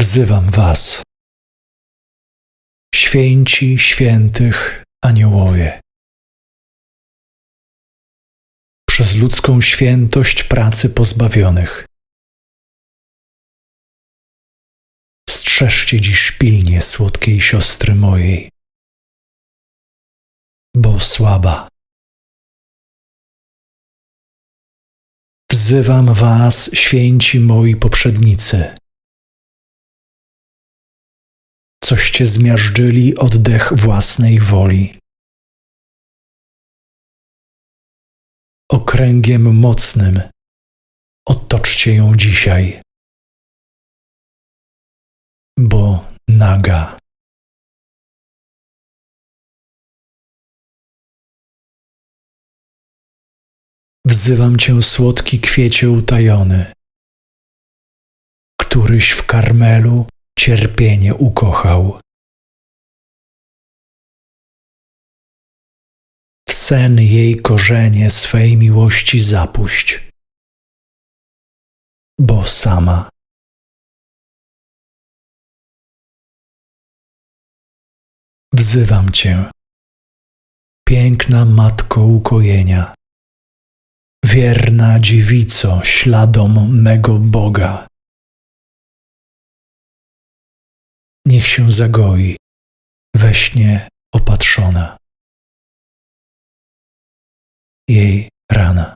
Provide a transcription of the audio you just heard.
Wzywam Was, święci świętych aniołowie. Przez ludzką świętość pracy pozbawionych. Strzeżcie dziś pilnie słodkiej siostry mojej, bo słaba. Wzywam Was, święci moi poprzednicy. Coście zmiażdżyli oddech własnej woli. Okręgiem mocnym otoczcie ją dzisiaj, bo naga. Wzywam Cię, słodki kwiecie utajony, któryś w Karmelu cierpienie ukochał. W sen jej korzenie swej miłości zapuść, bo sama. Wzywam Cię, piękna Matko ukojenia, wierna dziewico śladom mego Boga. Niech się zagoi we śnie opatrzona. Jej rana.